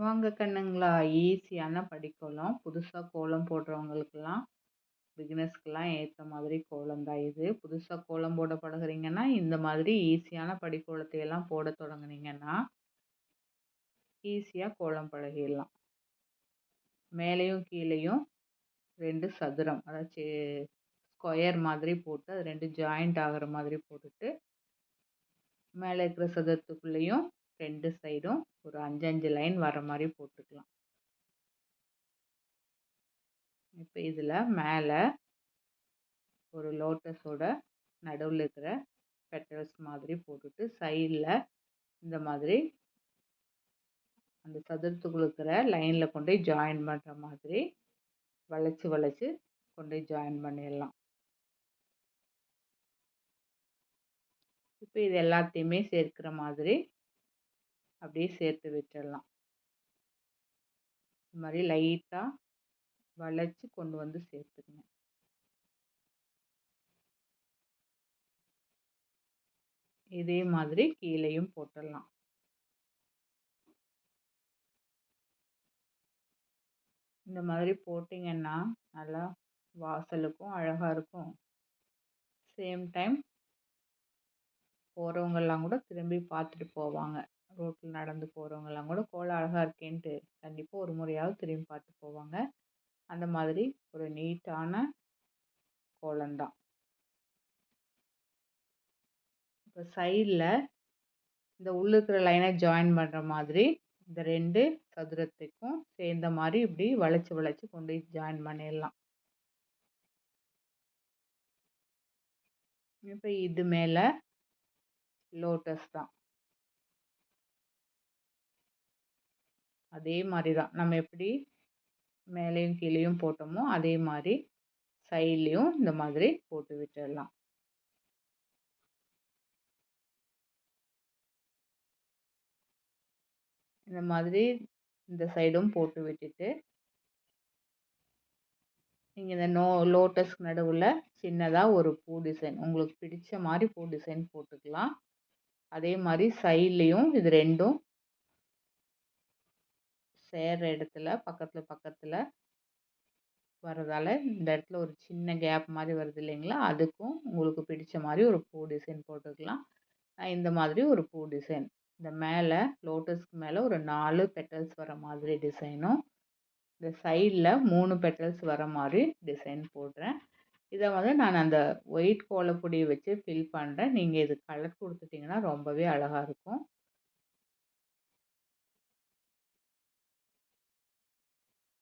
வாங்க கண்ணுங்களா? ஈஸியான படிக்கோலம் புதுசாக கோலம் போடுறவங்களுக்கெல்லாம் பிகினர்ஸ்க்கெல்லாம் ஏற்ற மாதிரி கோலம் தான் இது. புதுசாக கோலம் போட பழகுறீங்கன்னா இந்த மாதிரி ஈஸியான படிக்கோலத்தையெல்லாம் போட தொடங்குனீங்கன்னா ஈஸியாக கோலம் பழகிடலாம். மேலேயும் கீழேயும் ரெண்டு சதுரம் அதாவது ஸ்கொயர் மாதிரி போட்டு அது ரெண்டு ஜாயிண்ட் ஆகிற மாதிரி போட்டுட்டு மேலே இருக்கிற சதுரத்துக்குள்ளேயும் ரெண்டு சைடும் ஒரு அஞ்சு அஞ்சு லைன் வர மாதிரி போட்டுக்கலாம். இப்போ இதில் மேலே ஒரு லோட்டஸோட நடுவில் இருக்கிற பெட்டல்ஸ் மாதிரி போட்டுட்டு சைடில் இந்த மாதிரி அந்த சதுரத்துக்குள்ள இருக்கிற லைனில் கொண்டு போய் ஜாயின் பண்ணுற மாதிரி வளைச்சி வளைச்சி கொண்டு போய் ஜாயின் பண்ணிடலாம். இப்போ இது எல்லாத்தையுமே சேர்க்கிற மாதிரி அப்படியே சேர்த்து விட்டுடலாம் இது மாதிரி லைட்டாக வளைச்சி கொண்டு வந்து சேர்த்துக்கங்க இதே மாதிரி கீழேயும் போட்டுடலாம் இந்த மாதிரி போட்டிங்கன்னா நல்லா வாசலுக்கும் அழகாக இருக்கும். சேம் டைம் போகிறவங்கெல்லாம் கூட திரும்பி பார்த்துட்டு போவாங்க. ரோட்டில் நடந்து போகிறவங்கெல்லாம் கூட கோலம் அழகாக இருக்கேன்ட்டு கண்டிப்பாக ஒரு முறையாவது திரும்பி பார்த்து போவாங்க. அந்த மாதிரி ஒரு நீட்டான கோலம்தான் இப்போ சைடில் இந்த உள்ள இருக்கிற லைனை ஜாயின் பண்ணுற மாதிரி இந்த ரெண்டு சதுரத்துக்கும் சேர்ந்த மாதிரி இப்படி வளைச்சி வளைச்சி கொண்டு ஜாயின் பண்ணிடலாம். இப்போ இது மேலே லோட்டஸ் தான். அதே மாதிரி தான். நம்ம எப்படி மேலேயும் கீழேயும் போட்டோமோ அதே மாதிரி சைட்லேயும் இந்த மாதிரி போட்டு விட்டுடலாம். இந்த மாதிரி இந்த சைடும் போட்டு விட்டுட்டு நீங்கள் இந்த நோ லோட்டஸ் நடுவில் சின்னதாக ஒரு பூ டிசைன் உங்களுக்கு பிடிச்ச மாதிரி பூ டிசைன் போட்டுக்கலாம். அதே மாதிரி சைட்லேயும் இது ரெண்டும் சேர்ற இடத்துல பக்கத்தில் பக்கத்தில் வரதால் இந்த இடத்துல ஒரு சின்ன கேப் மாதிரி வருது இல்லைங்களா? அதுக்கும் உங்களுக்கு பிடிச்ச மாதிரி ஒரு பூ டிசைன் போட்டுக்கலாம். இந்த மாதிரி ஒரு பூ டிசைன் இந்த மேலே லோட்டஸ்க்கு மேலே ஒரு நாலு பெட்டல்ஸ் வர மாதிரி டிசைனும் இந்த சைடில் மூணு பெட்டல்ஸ் வர மாதிரி டிசைன் போடுறேன். இதை வந்து நான் அந்த ஒயிட் கோலப்பொடியை வச்சு ஃபில் பண்ணுறேன் நீங்கள் இது கலர் கொடுத்துட்டிங்கன்னா ரொம்பவே அழகாக இருக்கும்.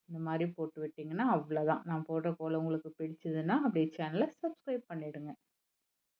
இந்த மாதிரி போட்டு விட்டிங்கன்னா அவ்வளோதான் நான் போடுற கோலம் உங்களுக்கு பிடிச்சதுன்னா அப்படியே சேனலை சப்ஸ்கிரைப் பண்ணிவிடுங்க